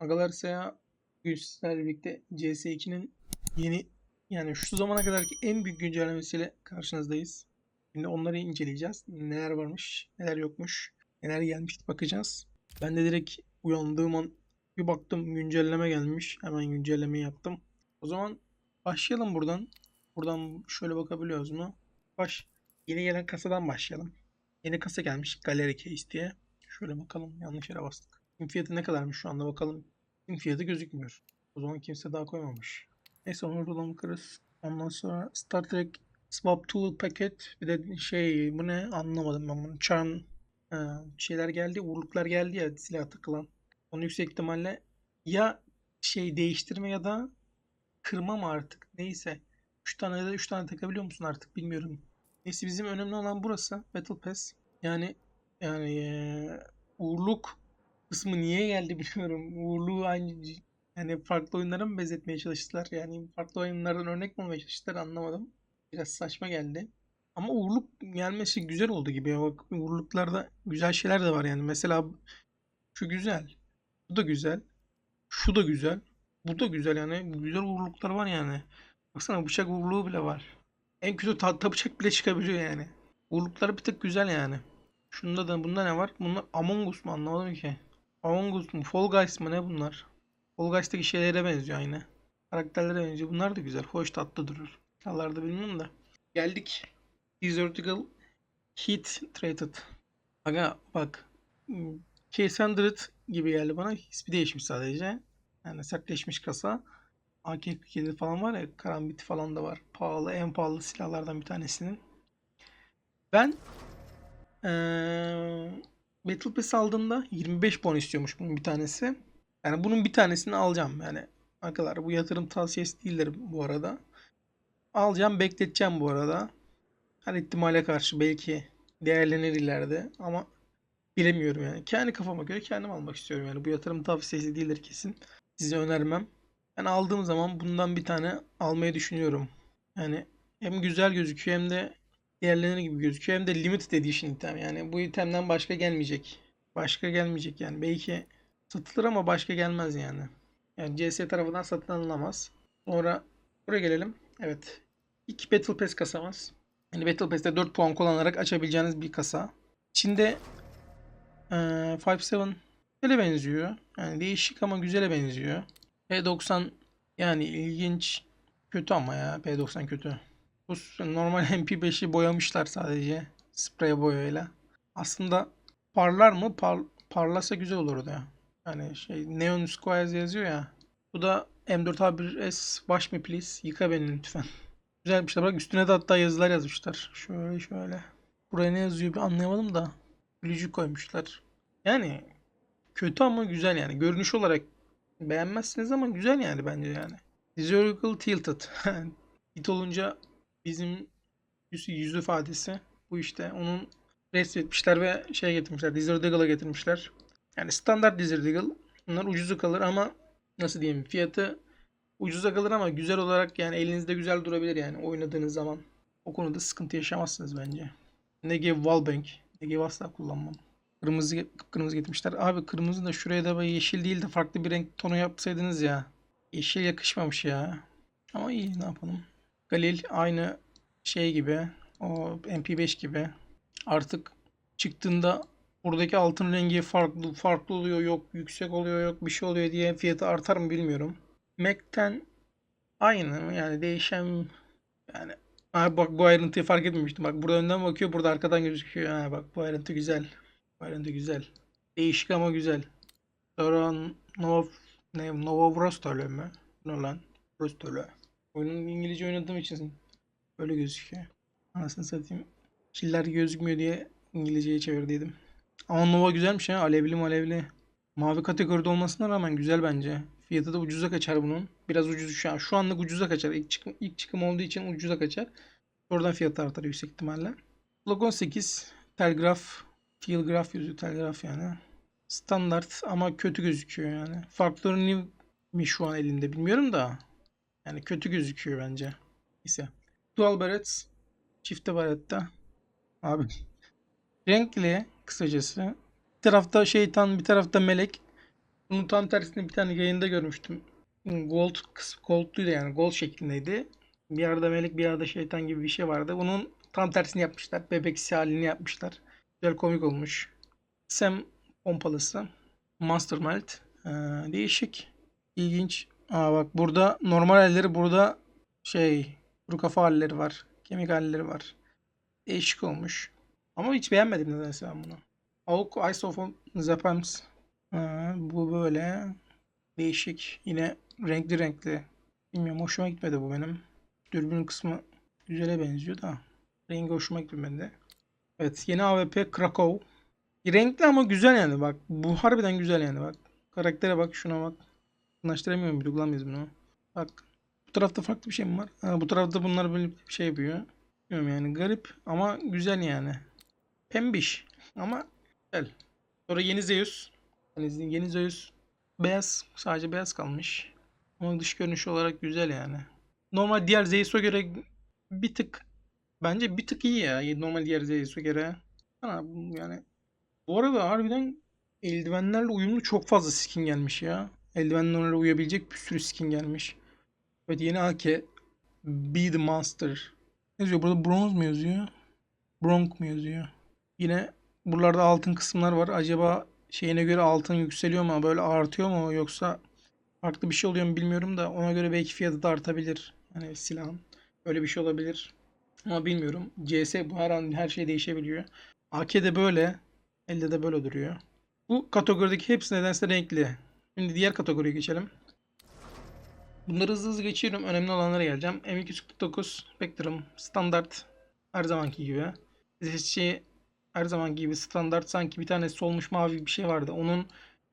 Agalar bugün sizlerle birlikte CS2'nin yeni yani şu zamana kadarki en büyük güncellemesiyle karşınızdayız. Şimdi onları inceleyeceğiz. Neler varmış, neler yokmuş, neler gelmiş bakacağız. Ben de direkt uyandığım an bir baktım güncelleme gelmiş. Hemen güncellemeyi yaptım. O zaman başlayalım buradan. Buradan şöyle bakabiliyoruz mu? Baş. Yeni gelen kasadan başlayalım. Yeni kasa gelmiş Gallery Case diye. Şöyle bakalım yanlış yere bastık. Steam fiyatı ne kadarmış şu anda bakalım. Steam fiyatı gözükmüyor. O zaman kimse daha koymamış. Neyse onu buradan bakarız. Ondan sonra Star Trek Swap Tool Packet bir de şey bu ne anlamadım ben bunu. Charm e, şeyler geldi. Uğurluklar geldi ya silah takılan. Onu yüksek ihtimalle ya şey değiştirme ya da kırma mı artık neyse. 3 tane ya da 3 tane takabiliyor musun artık bilmiyorum. Neyse bizim önemli olan burası. Battle Pass. Yani yani eee, uğurluk kısmı niye geldi bilmiyorum. Uğurluğu aynı yani farklı oyunlara mı benzetmeye çalıştılar? Yani farklı oyunlardan örnek mi almaya çalıştılar anlamadım. Biraz saçma geldi. Ama uğurluk gelmesi güzel oldu gibi. Bak uğurluklarda güzel şeyler de var yani. Mesela şu güzel. Bu da güzel. Şu da güzel. Bu da güzel yani. Güzel uğurluklar var yani. Baksana bıçak uğurluğu bile var. En kötü tahta bıçak bile çıkabiliyor yani. Uğurlukları bir tık güzel yani. Şunda da bunda ne var? Bunlar Among Us mu anlamadım ki. Among mu? Fall Guys mı ne bunlar? Fall Guys'taki şeylere benziyor aynı. Karakterlere benziyor. Bunlar da güzel. Hoş tatlı durur. Çallarda bilmiyorum da. Geldik. Desertical Heat Treated. Aga bak. K100 gibi geldi bana. İsmi değişmiş sadece. Yani sertleşmiş kasa. AK-47 falan var ya. Karambit falan da var. Pahalı. En pahalı silahlardan bir tanesinin. Ben eee Battle Pass aldığımda 25 puan istiyormuş bunun bir tanesi. Yani bunun bir tanesini alacağım. Yani arkadaşlar bu yatırım tavsiyesi değildir bu arada. Alacağım bekleteceğim bu arada. Her ihtimale karşı belki değerlenir ileride ama bilemiyorum yani. Kendi kafama göre kendim almak istiyorum yani. Bu yatırım tavsiyesi değildir kesin. Size önermem. Ben aldığım zaman bundan bir tane almayı düşünüyorum. Yani hem güzel gözüküyor hem de diğerlerine gibi gözüküyor. Hem de limited edition item. Yani bu itemden başka gelmeyecek. Başka gelmeyecek yani. Belki satılır ama başka gelmez yani. Yani CS tarafından satın alılamaz. Sonra buraya gelelim. Evet. İlk Battle Pass kasamız. Yani Battle Pass'te 4 puan kullanarak açabileceğiniz bir kasa. İçinde eee 5.7 güzele benziyor. Yani değişik ama güzele benziyor. P90 yani ilginç. Kötü ama ya. P90 kötü. Bu normal MP5'i boyamışlar sadece. Sprey boyayla. Aslında parlar mı? Par, parlasa güzel olurdu ya. Yani şey Neon Squares yazıyor ya. Bu da M4A1S Wash me please. Yıka beni lütfen. Güzelmişler. Bak üstüne de hatta yazılar yazmışlar. Şöyle şöyle. Buraya ne yazıyor bir anlayamadım da. Gülücük koymuşlar. Yani kötü ama güzel yani. Görünüş olarak beğenmezsiniz ama güzel yani bence yani. Zodiacal Tilted. Hit olunca bizim yüz, yüz ifadesi bu işte. Onun resmetmişler ve şey getirmişler. Eagle'a getirmişler. Yani standart Eagle. Bunlar ucuzu kalır ama nasıl diyeyim fiyatı ucuza kalır ama güzel olarak yani elinizde güzel durabilir yani oynadığınız zaman. O konuda sıkıntı yaşamazsınız bence. Negev Wallbang. Negev asla kullanmam. Kırmızı, kırmızı getirmişler. Abi kırmızı da şuraya da böyle yeşil değil de farklı bir renk tonu yapsaydınız ya. Yeşil yakışmamış ya. Ama iyi ne yapalım. Galil aynı şey gibi. O MP5 gibi. Artık çıktığında buradaki altın rengi farklı farklı oluyor yok yüksek oluyor yok bir şey oluyor diye fiyatı artar mı bilmiyorum. Mac'ten aynı yani değişen yani ha bak bu ayrıntıyı fark etmemiştim. Bak burada önden bakıyor burada arkadan gözüküyor. Ha bak bu ayrıntı güzel. Bu ayrıntı güzel. Değişik ama güzel. Sonra Nova ne Nova Vrostölö mü? Ne lan? Vrostölö. Oyunun İngilizce oynadığım için böyle gözüküyor. Anasını satayım. Killer gözükmüyor diye İngilizceye çevirdiydim. Ama Nova güzelmiş ya. Alevli malevli. Mavi kategoride olmasına rağmen güzel bence. Fiyatı da ucuza kaçar bunun. Biraz ucuz şu an. Şu anlık ucuza kaçar. İlk çıkım, ilk çıkım olduğu için ucuza kaçar. Oradan fiyatı artar yüksek ihtimalle. Logon 8. Telgraf. Telegraf yüzü. Telgraf yani. Standart ama kötü gözüküyor yani. Faktörü mi şu an elinde bilmiyorum da. Yani kötü gözüküyor bence. Neyse. Dual barrett. Çifte barrette. Abi. Renkli kısacası. Bir tarafta şeytan bir tarafta melek. Bunun tam tersini bir tane yayında görmüştüm. Gold gold'luydu yani gold şeklindeydi. Bir yerde melek bir yerde şeytan gibi bir şey vardı. Bunun tam tersini yapmışlar. Bebeksi halini yapmışlar. Güzel komik olmuş. Sam pompalısı. Master Melt. Ee, değişik. ilginç. Aa bak burada normal halleri burada şey kuru kafa halleri var. Kemik halleri var. Değişik olmuş. Ama hiç beğenmedim nedense ben bunu. Avuk Ice of Zapems. Ha, bu böyle değişik. Yine renkli renkli. Bilmiyorum hoşuma gitmedi bu benim. Dürbün kısmı güzele benziyor da. Rengi hoşuma gitmedi. Evet yeni AWP Krakow. Renkli ama güzel yani bak. Bu harbiden güzel yani bak. Karaktere bak şuna bak. Anlaştıramıyorum bile kullanmıyoruz bunu. Bak. Bu tarafta farklı bir şey mi var? Ha, bu tarafta bunlar böyle bir şey yapıyor. Bilmiyorum yani garip ama güzel yani. Pembiş ama güzel. Sonra yeni Zeus. Yani yeni Zeus beyaz. Sadece beyaz kalmış. Ama dış görünüş olarak güzel yani. Normal diğer Zeus'a göre bir tık bence bir tık iyi ya. Normal diğer Zeus'a göre. Ha, yani bu arada harbiden eldivenlerle uyumlu çok fazla skin gelmiş ya. Eldivenlerle uyabilecek bir sürü skin gelmiş. Evet yeni AK Be the Monster. Ne yazıyor burada? Bronze mu yazıyor? Bronk mu yazıyor? Yine buralarda altın kısımlar var. Acaba şeyine göre altın yükseliyor mu? Böyle artıyor mu? Yoksa farklı bir şey oluyor mu bilmiyorum da ona göre belki fiyatı da artabilir. Hani silahın. Öyle bir şey olabilir. Ama bilmiyorum. CS bu her an her şey değişebiliyor. AK de böyle. Elde de böyle duruyor. Bu kategorideki hepsi nedense renkli. Şimdi diğer kategoriye geçelim. Bunları hızlı hızlı geçiyorum. Önemli olanlara geleceğim. M249 Spectrum standart her zamanki gibi. Şey her zamanki gibi standart sanki bir tane solmuş mavi bir şey vardı. Onun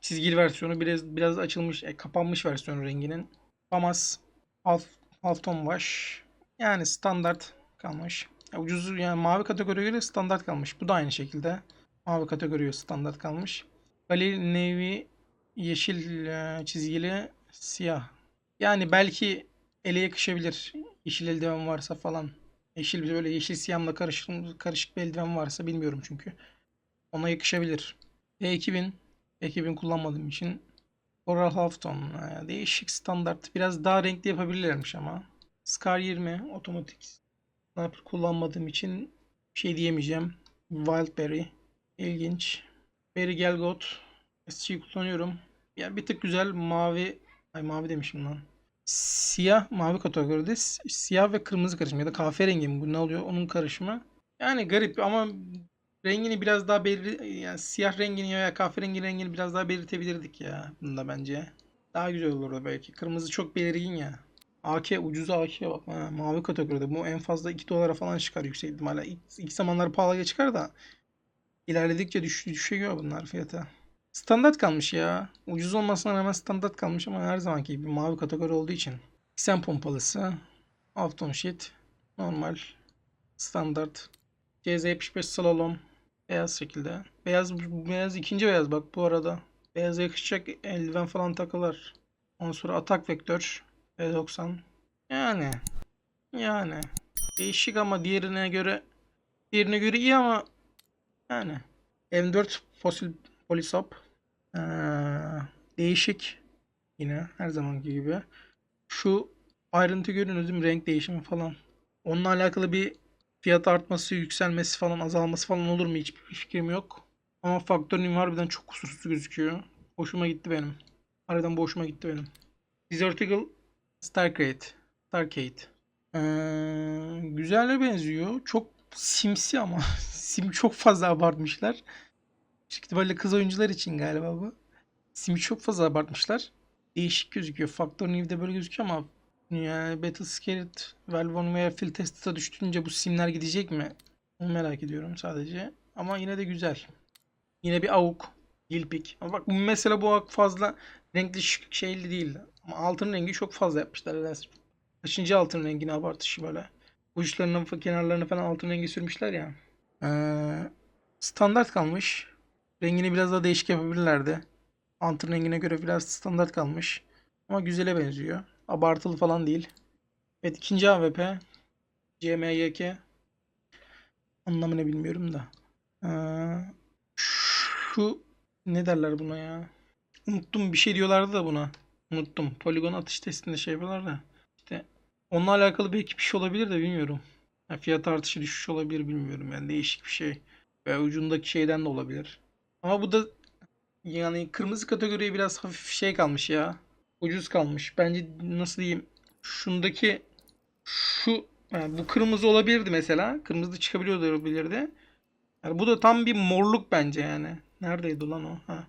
çizgili versiyonu biraz biraz açılmış, e, kapanmış versiyonu renginin. Famas half half ton wash. Yani standart kalmış. Ya ucuz yani mavi kategoriye göre standart kalmış. Bu da aynı şekilde. Mavi kategoriye standart kalmış. Galil Navy yeşil e, çizgili siyah. Yani belki ele yakışabilir. Yeşil eldiven varsa falan. Yeşil böyle yeşil siyahla karışık, karışık bir eldiven varsa bilmiyorum çünkü. Ona yakışabilir. E2000 E2000 kullanmadığım için Coral Halfton. e, Değişik standart. Biraz daha renkli yapabilirlermiş ama. Scar 20 otomatik. Sniper kullanmadığım için şey diyemeyeceğim. Wildberry. İlginç. Berry Gelgot. SG kullanıyorum. Yani bir tık güzel mavi. Ay mavi demişim lan. Siyah mavi kategoride si- siyah ve kırmızı karışımı ya da kahverengi mi bu ne oluyor onun karışımı. Yani garip ama rengini biraz daha belli yani siyah rengini ya kahverengi rengini biraz daha belirtebilirdik ya bunda bence. Daha güzel olurdu belki. Kırmızı çok belirgin ya. AK ucuz AK'ye bak. Ha, mavi kategoride bu en fazla 2 dolara falan çıkar yüksek ihtimalle. İlk, ilk zamanlar pahalıya çıkar da ilerledikçe düş, düşüyor bunlar fiyata. Standart kalmış ya. Ucuz olmasına rağmen standart kalmış ama her zamanki gibi mavi kategori olduğu için. Xen pompalısı. Afton sheet. Normal. Standart. CZ75 slalom. Beyaz şekilde. Beyaz, beyaz ikinci beyaz bak bu arada. Beyaza yakışacak eldiven falan takılar. Ondan sonra atak vektör. B90. Yani. Yani. Değişik ama diğerine göre diğerine göre iyi ama yani. M4 fosil polisop. Ee, değişik. Yine her zamanki gibi. Şu ayrıntı görüyorsunuz değil mi? Renk değişimi falan. Onunla alakalı bir fiyat artması, yükselmesi falan, azalması falan olur mu? Hiçbir fikrim yok. Ama faktörün harbiden çok kusursuz gözüküyor. Hoşuma gitti benim. Harbiden bu hoşuma gitti benim. Desert Eagle Starcade. Starcade. Ee, güzelle benziyor. Çok simsi ama. Sim çok fazla abartmışlar. Büyük ihtimalle kız oyuncular için galiba bu. Sim'i çok fazla abartmışlar. Değişik gözüküyor. Factor New'de böyle gözüküyor ama yani Battle Scared, Valve veya Field Test'a düştüğünce bu simler gidecek mi? Onu merak ediyorum sadece. Ama yine de güzel. Yine bir avuk. Gilpik. Ama bak mesela bu avuk fazla renkli şeyli değil. Ama altın rengi çok fazla yapmışlar. nedense. Kaçıncı altın rengini abartışı böyle. Uçlarının kenarlarına falan altın rengi sürmüşler ya. Ee, standart kalmış. Rengini biraz daha değişik yapabilirlerdi. Altın rengine göre biraz standart kalmış. Ama güzele benziyor. Abartılı falan değil. Evet ikinci AWP. CMYK. Anlamını bilmiyorum da. Ee, şu ne derler buna ya? unuttum bir şey diyorlardı da buna. Unuttum. Poligon atış testinde şey yapıyorlar da. İşte onunla alakalı belki bir şey olabilir de bilmiyorum. Ya fiyat artışı düşüş olabilir bilmiyorum. Yani değişik bir şey. Veya ucundaki şeyden de olabilir. Ama bu da yani kırmızı kategoriye biraz hafif şey kalmış ya. Ucuz kalmış. Bence nasıl diyeyim? Şundaki şu yani bu kırmızı olabilirdi mesela. Kırmızı çıkabiliyordu olabilirdi. Yani bu da tam bir morluk bence yani. Neredeydi lan o? Ha.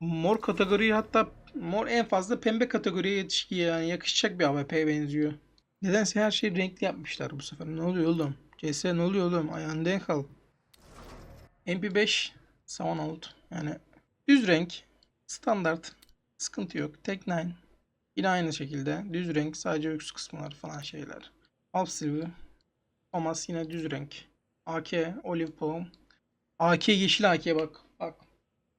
Mor kategoriyi hatta mor en fazla pembe kategoriye yetişki yani yakışacak bir AWP'ye benziyor. Nedense her şeyi renkli yapmışlar bu sefer. Ne oluyor oğlum? CS ne oluyor oğlum? Ayağını denk al. MP5 Sound Out. Yani düz renk. Standart. Sıkıntı yok. Tek 9. Yine aynı şekilde. Düz renk. Sadece üst kısımlar falan şeyler. Half Silver. Thomas yine düz renk. AK. Olive Palm. AK yeşil AK bak. Bak.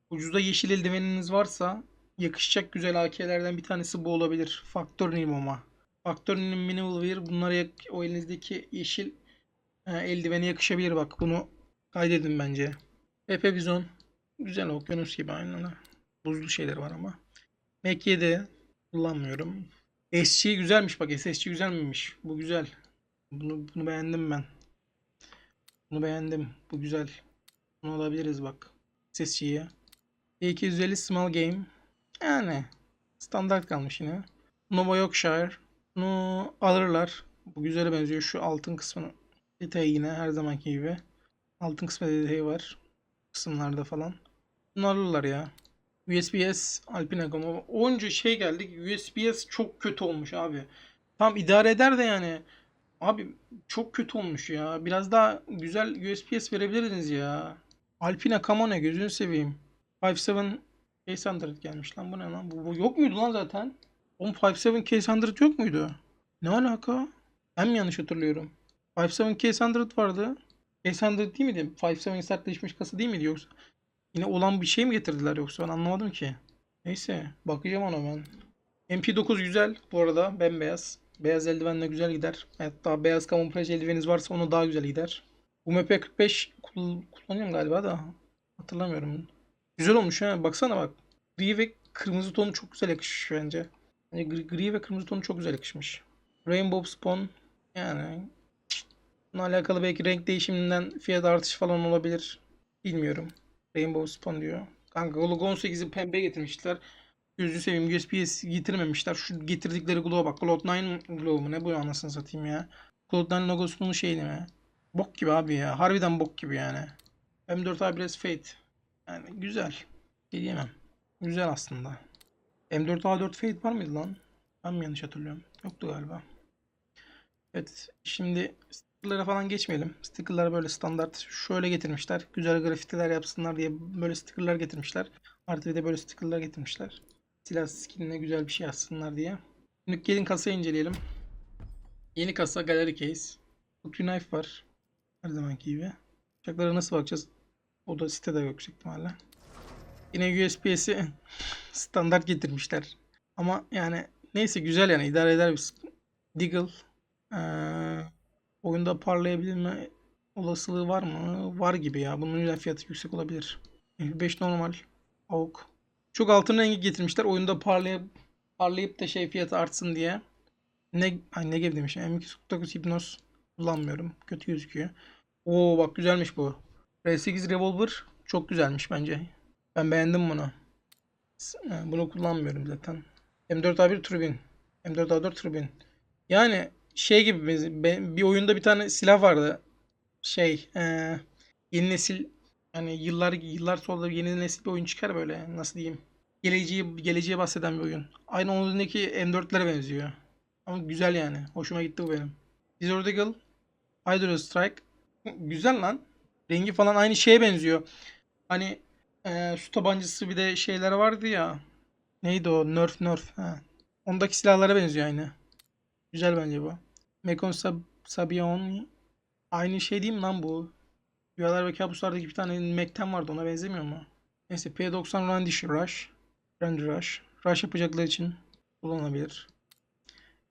Ucuzda yeşil eldiveniniz varsa yakışacak güzel AK'lerden bir tanesi bu olabilir. Factory'nin ama. Factory'nin Minimal Wear bunlara o elinizdeki yeşil e, eldivene yakışabilir bak. Bunu kaydedin bence. Pepe Bizon. Güzel okyanus gibi aynen. Buzlu şeyler var ama. Mac 7 kullanmıyorum. SC güzelmiş bak. SSC güzel miymiş? Bu güzel. Bunu, bunu beğendim ben. Bunu beğendim. Bu güzel. Bunu alabiliriz bak. SSC'ye. 250 Small Game. Yani standart kalmış yine. Nova Yorkshire. Bunu alırlar. Bu güzele benziyor. Şu altın kısmını detayı yine her zamanki gibi. Altın kısmı detayı var. Kısımlarda falan. Bunu alırlar ya. USBS Alpine Gama. Onca şey geldik. USBS çok kötü olmuş abi. Tam idare eder de yani. Abi çok kötü olmuş ya. Biraz daha güzel USBS verebilirdiniz ya. Alpine Camone gözünü seveyim. 57 Case 100 gelmiş lan bu ne lan? Bu, bu yok muydu lan zaten? Oğlum 57 Case 100 yok muydu? Ne alaka? Ben mi yanlış hatırlıyorum? 57 Case 100 vardı. 100 değil miydi? 57 sertleşmiş kasa değil miydi yoksa? Yine olan bir şey mi getirdiler yoksa ben anlamadım ki. Neyse bakacağım ona ben. MP9 güzel bu arada bembeyaz. Beyaz eldivenle güzel gider. Hatta beyaz kamuflaj eldiveniz varsa onu daha güzel gider. Bu MP45 kul- kullanıyorum galiba da hatırlamıyorum. Güzel olmuş ha. Baksana bak. Gri ve kırmızı tonu çok güzel yakışmış bence. Yani gri, gri ve kırmızı tonu çok güzel yakışmış. Rainbow Spawn yani bununla alakalı belki renk değişiminden fiyat artışı falan olabilir. Bilmiyorum. Rainbow Spawn diyor. Kanka Glock 18'i pembe getirmişler. Gözünü seveyim USB'ye getirmemişler. Şu getirdikleri Glock'a bak. Glock 9 Glock mu ne bu anasını satayım ya. Glock 9 logosunun şeyini mi? Bok gibi abi ya. Harbiden bok gibi yani. M4 A1S Fate. Yani güzel. Diyemem. Güzel aslında. M4 A4 Fate var mıydı lan? Ben mi yanlış hatırlıyorum? Yoktu galiba. Evet. Şimdi stickerlara falan geçmeyelim. Stickerlar böyle standart. Şöyle getirmişler. Güzel grafitiler yapsınlar diye böyle stickerlar getirmişler. Artı bir de böyle stickerlar getirmişler. Silah skinine güzel bir şey yazsınlar diye. Şimdi gelin kasayı inceleyelim. Yeni kasa Gallery Case. Bookie Knife var. Her zamanki gibi. Bıçaklara nasıl bakacağız? O da sitede yok ihtimalle. Yine USB'si standart getirmişler. Ama yani neyse güzel yani idare eder biz. Deagle ee, oyunda parlayabilme olasılığı var mı? Var gibi ya. Bunun yüzden fiyatı yüksek olabilir. MP5 normal. AUK. Çok altın rengi getirmişler. Oyunda parlayıp parlayıp da şey fiyatı artsın diye. Ne ay ne gibi demişim. M249 Hypnos kullanmıyorum. Kötü gözüküyor. Oo bak güzelmiş bu. R8 Revolver çok güzelmiş bence. Ben beğendim bunu. E, Bunu kullanmıyorum zaten. M4A1 Turbin. M4A4 Turbin. Yani şey gibi bir oyunda bir tane silah vardı. Şey e, yeni nesil hani yıllar yıllar sonra yeni nesil bir oyun çıkar böyle nasıl diyeyim. Geleceği geleceğe bahseden bir oyun. Aynı oyundaki M4'lere benziyor. Ama güzel yani. Hoşuma gitti bu benim. Desert Eagle Hydro Strike güzel lan. Rengi falan aynı şeye benziyor. Hani e, su tabancası bir de şeyler vardı ya. Neydi o? Nerf Nerf. Ha. Ondaki silahlara benziyor aynı. Güzel bence bu. Mekon Sab Sabion aynı şey değil mi lan bu? Rüyalar ve kabuslardaki bir tane Mekten vardı ona benzemiyor mu? Neyse P90 Randish Rush. Randy Rush. Rush yapacaklar için kullanılabilir.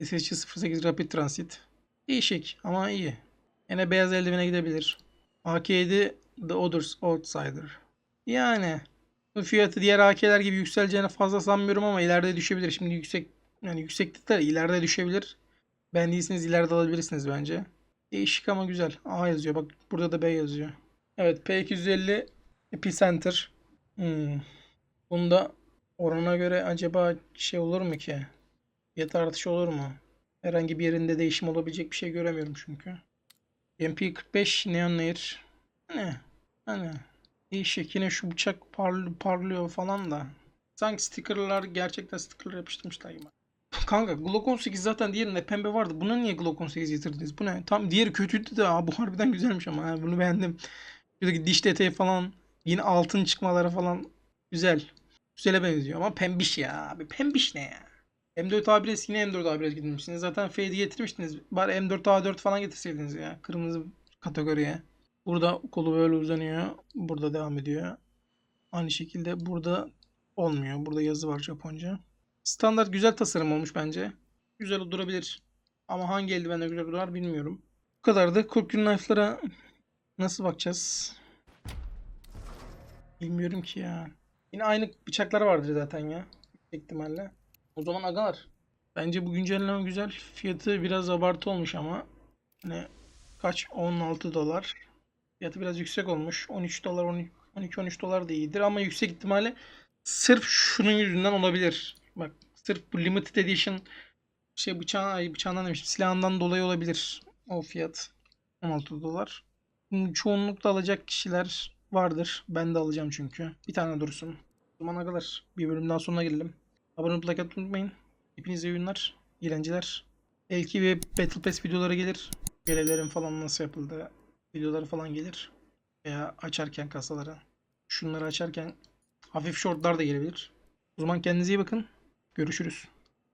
SSC 08 Rapid Transit. Değişik ama iyi. Yine beyaz eldivene gidebilir. AK7 The Others Outsider. Yani Bu fiyatı diğer AK'ler gibi yükseleceğine fazla sanmıyorum ama ileride düşebilir. Şimdi yüksek yani yükseklikte de ileride düşebilir. Beğendiyseniz ileride alabilirsiniz bence. Değişik ama güzel. A yazıyor. Bak burada da B yazıyor. Evet P250 Epicenter. Hmm. Bunda orana göre acaba şey olur mu ki? Fiyat artışı olur mu? Herhangi bir yerinde değişim olabilecek bir şey göremiyorum çünkü. MP45 Neon Air. Ne? Hani değişik yine şu bıçak parl- parlıyor falan da. Sanki stickerlar gerçekten stickerlar yapıştırmışlar gibi. Kanka Glock 18 zaten diğerinde pembe vardı. Buna niye Glock 18 getirdiniz? Bu ne? Tam diğeri kötüydü de Aa, bu harbiden güzelmiş ama ha, bunu beğendim. Şuradaki diş detayı falan yine altın çıkmaları falan güzel. Güzele benziyor ama pembiş ya. Abi pembiş ne ya? M4 A1S yine M4 A1S getirmişsiniz. Zaten Fade getirmiştiniz. Bari M4 A4 falan getirseydiniz ya. Kırmızı kategoriye. Burada kolu böyle uzanıyor. Burada devam ediyor. Aynı şekilde burada olmuyor. Burada yazı var Japonca. Standart güzel tasarım olmuş bence. Güzel durabilir. Ama hangi eldivende güzel durar bilmiyorum. Bu kadar da Kurkun Knife'lara nasıl bakacağız? Bilmiyorum ki ya. Yine aynı bıçaklar vardır zaten ya. İhtimalle. O zaman agalar. Bence bu güncelleme güzel. Fiyatı biraz abartı olmuş ama. Hani kaç? 16 dolar. Fiyatı biraz yüksek olmuş. 13 dolar, 12-13 dolar da iyidir ama yüksek ihtimalle sırf şunun yüzünden olabilir. Bak sırf bu limited edition şey bıçağın, ay bıçağından demiştim. Silahından dolayı olabilir o fiyat. 16 dolar. Şimdi Çoğunlukla alacak kişiler vardır. Ben de alacağım çünkü. Bir tane dursun. O zamana kadar bir bölüm daha sonuna gelelim. Abone olup like unutmayın. Hepinize iyi iyi eğlenceler. Belki bir Battle Pass videoları gelir. Görevlerin falan nasıl yapıldığı videoları falan gelir. Veya açarken kasaları. Şunları açarken hafif shortlar da gelebilir. O zaman kendinize iyi bakın. Görüşürüz.